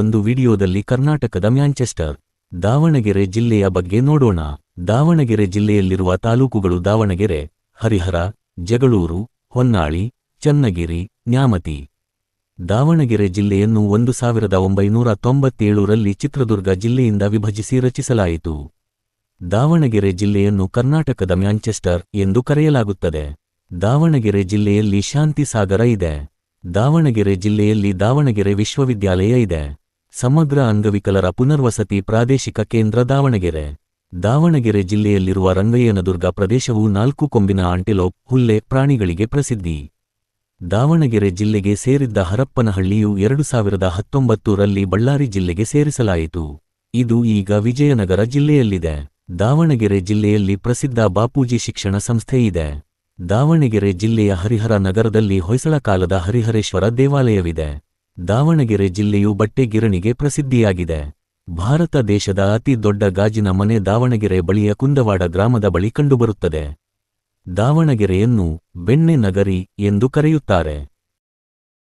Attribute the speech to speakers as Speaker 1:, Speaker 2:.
Speaker 1: ಒಂದು ವಿಡಿಯೋದಲ್ಲಿ ಕರ್ನಾಟಕದ ಮ್ಯಾಂಚೆಸ್ಟರ್, ದಾವಣಗೆರೆ ಜಿಲ್ಲೆಯ ಬಗ್ಗೆ ನೋಡೋಣ. ದಾವಣಗೆರೆ ಜಿಲ್ಲೆಯಲ್ಲಿರುವ ತಾಲೂಕುಗಳು ದಾವಣಗೆರೆ, ಹರಿಹರ, ಜಗಳೂರು, ಹೊನ್ನಾಳಿ, ಚನ್ನಗಿರಿ, ನ್ಯಾಮತಿ. ದಾವಣಗೆರೆ ಜಿಲ್ಲೆಯನ್ನು ಒಂದು ಸಾವಿರದ ಒಂಬೈನೂರ ತೊಂಬತ್ತೇಳರಲ್ಲಿ ಚಿತ್ರದುರ್ಗ ಜಿಲ್ಲೆಯಿಂದ ವಿಭಜಿಸಿ ರಚಿಸಲಾಯಿತು. ದಾವಣಗೆರೆ ಜಿಲ್ಲೆಯನ್ನು ಕರ್ನಾಟಕದ ಮ್ಯಾಂಚೆಸ್ಟರ್ ಎಂದು ಕರೆಯಲಾಗುತ್ತದೆ. ದಾವಣಗೆರೆ ಜಿಲ್ಲೆಯಲ್ಲಿ ಶಾಂತಿ ಸಾಗರ ಇದೆ. ದಾವಣಗೆರೆ ಜಿಲ್ಲೆಯಲ್ಲಿ ದಾವಣಗೆರೆ ವಿಶ್ವವಿದ್ಯಾಲಯ ಇದೆ. ಸಮಗ್ರ ಅಂಗವಿಕಲರ ಪುನರ್ವಸತಿ ಪ್ರಾದೇಶಿಕ ಕೇಂದ್ರ ದಾವಣಗೆರೆ. ದಾವಣಗೆರೆ ಜಿಲ್ಲೆಯಲ್ಲಿರುವ ರಂಗಯ್ಯನದುರ್ಗ ಪ್ರದೇಶವು ನಾಲ್ಕು ಕೊಂಬಿನ ಆಂಟಿಲೋಪ್, ಹುಲ್ಲೆ ಪ್ರಾಣಿಗಳಿಗೆ ಪ್ರಸಿದ್ಧಿ. ದಾವಣಗೆರೆ ಜಿಲ್ಲೆಗೆ ಸೇರಿದ್ದ ಹರಪ್ಪನಹಳ್ಳಿಯು ಎರಡು ಸಾವಿರದ ಹತ್ತೊಂಬತ್ತು ರಲ್ಲಿ ಬಳ್ಳಾರಿ ಜಿಲ್ಲೆಗೆ ಸೇರಿಸಲಾಯಿತು. ಇದು ಈಗ ವಿಜಯನಗರ ಜಿಲ್ಲೆಯಲ್ಲಿದೆ. ದಾವಣಗೆರೆ ಜಿಲ್ಲೆಯಲ್ಲಿ ಪ್ರಸಿದ್ಧ ಬಾಪೂಜಿ ಶಿಕ್ಷಣ ಸಂಸ್ಥೆ ಇದೆ. ದಾವಣಗೆರೆ ಜಿಲ್ಲೆಯ ಹರಿಹರ ನಗರದಲ್ಲಿ ಹೊಯ್ಸಳ ಕಾಲದ ಹರಿಹರೇಶ್ವರ ದೇವಾಲಯವಿದೆ. ದಾವಣಗೆರೆ ಜಿಲ್ಲೆಯು ಬಟ್ಟೆ ಗಿರಣಿಗೆ ಪ್ರಸಿದ್ಧಿಯಾಗಿದೆ. ಭಾರತ ದೇಶದ ಅತಿ ದೊಡ್ಡ ಗಾಜಿನ ಮನೆ ದಾವಣಗೆರೆ ಬಳಿಯ ಕುಂದವಾಡ ಗ್ರಾಮದ ಬಳಿ ಕಂಡುಬರುತ್ತದೆ. ದಾವಣಗೆರೆಯನ್ನು ಬೆಣ್ಣೆ ನಗರಿ ಎಂದು ಕರೆಯುತ್ತಾರೆ.